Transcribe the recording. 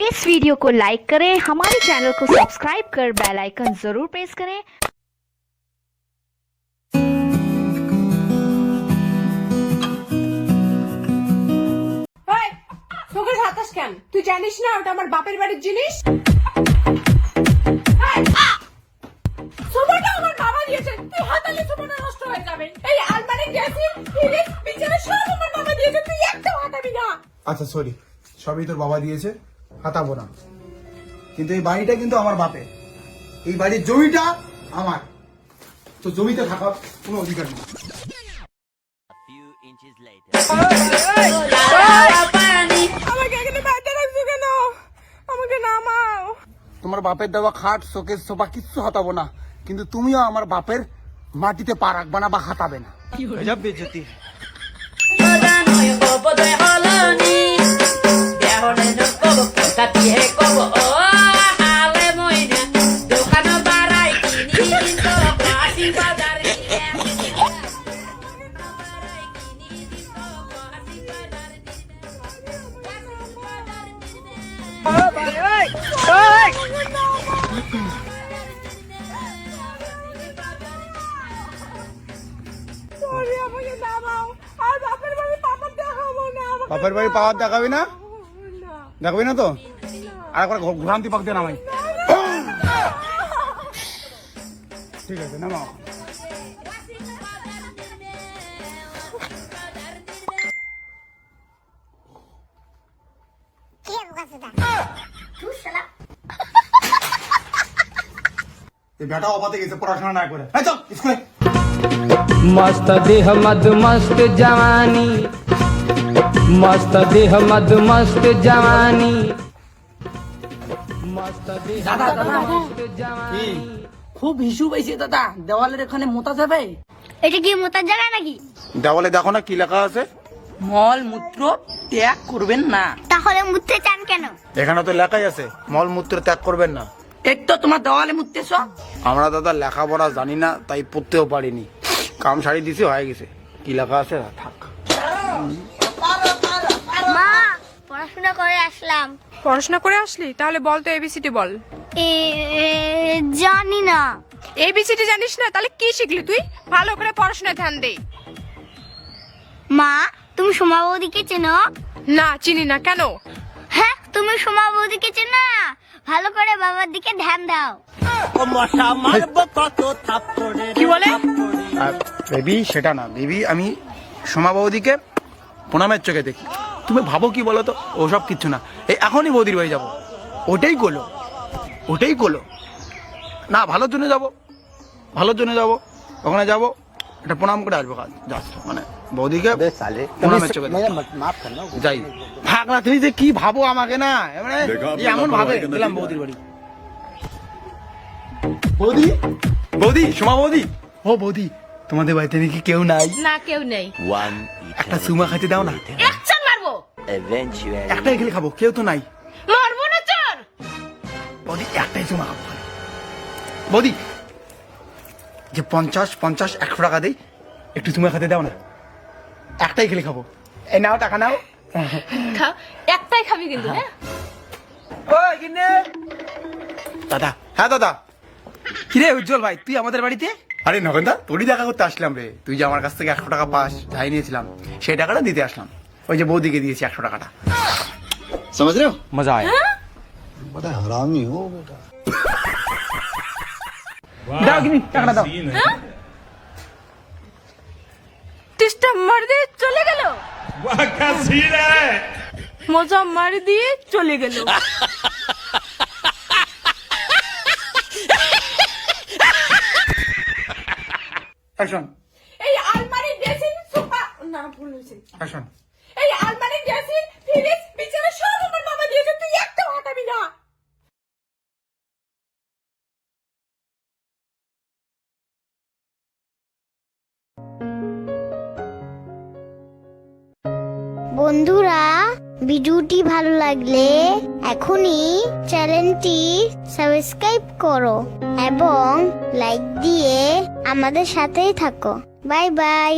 इस वीडियो को लाइक करें हमारे चैनल को सब्सक्राइब कर बेल आइकन जरूर प्रेस करें এই, তোকে হাতাস কেন তুই জানিস না ওটা আমার বাপের বাড়ির জিনিস এই, সোফাটা আমার বাবা দিয়েছে তুই হাতালে সোফাটা নষ্ট হয়ে যাবে এই আলমারি ড্রেসিং ফ্রিজ বিছানা সব আমার বাবা দিয়েছে তুই একটাও হাতাবি না আচ্ছা সরি সবই তোর বাবা দিয়েছে হাতাবো না। কিন্তু এই বাড়িটা কিন্তু আমার বাপে এই বাড়ির জমিটা আমার। তো জমিতে থাকার কোনো অধিকার নেই। few inches later. আমাকে এখানে বাইরে রাখছো কেন? আমাকে নামাও। তোমার বাপের দেওয়া খাট শোকেস সোফা কিচ্ছু হাতাবো না। কিন্তু তুমিও আমার বাপের মাটিতে পা রাখবা না বা হাতাবে না। বাপের বাড়ি না পাওয়ার দেখাবি না? না। দেখাবি না তো? আর একবার ঘোরান্তি পাক দিয়ে নামাই। ঠিক আছে নামাও। এই বেটা অপাতে গেছে পড়াশোনা না করে। এই চল স্কুলে। मस्त देह मद मस्त जवानी मस्त देह मद मस्त जवानी मस्त देह मद मस्त जवानी খুব হিসু পাইছে দাদা দেওয়ালের এখানে মোতা যাবে এটা কি মোতার জায়গা নাকি দেওয়ালে দেখো না কি লেখা আছে মল মূত্র ত্যাগ করবেন না তাহলে মুততে চান কেন এখানে তো লেখাই আছে মলমূত্র ত্যাগ করবেন না এক তো তোমার দেওয়ালে মুততেছ আমরা দাদা লেখাপড়া জানি না তাই পড়তেও পারিনি কাম শাড়ি দিছি হয়ে গেছে। কি লেখা আছে? থাক। মা পড়াশোনা করে আসলাম। পড়াশোনা করে আসলি? তাহলে বল তো এবিসিটি বল। জানি না। এবিসিটি জানিস না? তাহলে কি শিখলি তুই? ভালো করে পড়াশোনায় ধ্যান দে। মা তুমি সোমা বৌদিকে চেনো? না চিনি না। কেন? হ্যাঁ তুমি সোমা বৌদিকে চেনো? না ভালো করে বাবার দিকে ধ্যান দাও। কি বলে? বেবি সেটা না। বেবি আমি সোমা বৌদিকে প্রণামের চোখে দেখি। তুমি ভাবো কি বলো তো ওসব কিচ্ছু না। এই এখনই বৌদির বাড়ি যাব। ওটাই গোলো। ওটাই গোলো। না ভালোর জন্য যাব। ভালোর জন্য যাব। ওখানে যাব। এটা প্রণাম করে আসব কাজ জাস্ট মানে বৌদিকে প্রণামের চোখে যাই থাক না তুমি যে কি ভাবো আমাকে না? মানে এমন ভাবে গেলাম বৌদির বাড়ি। বৌদি? বৌদি? সোমা বৌদি? ও বৌদি। তোমাদের বাড়িতে নাকি কেউ নাই? না কেউ নেই। One একটা সুমা খাইতে দাও না। একজন মারবো। Eventually. একটাই খেলে খাব কেউ তো নাই। মারবো না চোর। বৌদি একটাই সুমা খাব। বৌদি যে পঞ্চাশ পঞ্চাশ একশো টাকা দেই একটু সুমা খাতে দাও না। একটাই খেলে খাব। এই নাও টাকা নাও। একটাই খাবি কিন্তু হ্যাঁ? দাদা হ্যাঁ দাদা। কিরে উজ্জ্বল ভাই তুই আমাদের বাড়িতে? আরে নগেন্দা তোরই দেখা করতে আসলাম রে। তুই যে আমার কাছ থেকে একশো টাকা পাস যাই নিয়েছিলাম সেই টাকাটা দিতে আসলাম। ওই যে বৌদিকে দিয়েছি একশো টাকাটা। সমাজ মজা আয়। হ্যাঁ? হ্যাঁ? চলে গেল? মজা মার দিয়ে চলে গেল। অ্যাকশন এই আলমারি ড্রেসিং সোফা। না ভুল হয়েছে। অ্যাকশন এই আলমারি ড্রেসিং ফ্রিজ বিছানা সব আমার বাবা দিয়েছে। তুই একটাও হাঁটাবি না। বন্ধুরা ভিডিওটি ভালো লাগলে এখনই চ্যানেলটি সাবস্ক্রাইব করো এবং লাইক দিয়ে আমাদের সাথেই থাকো। Bye bye.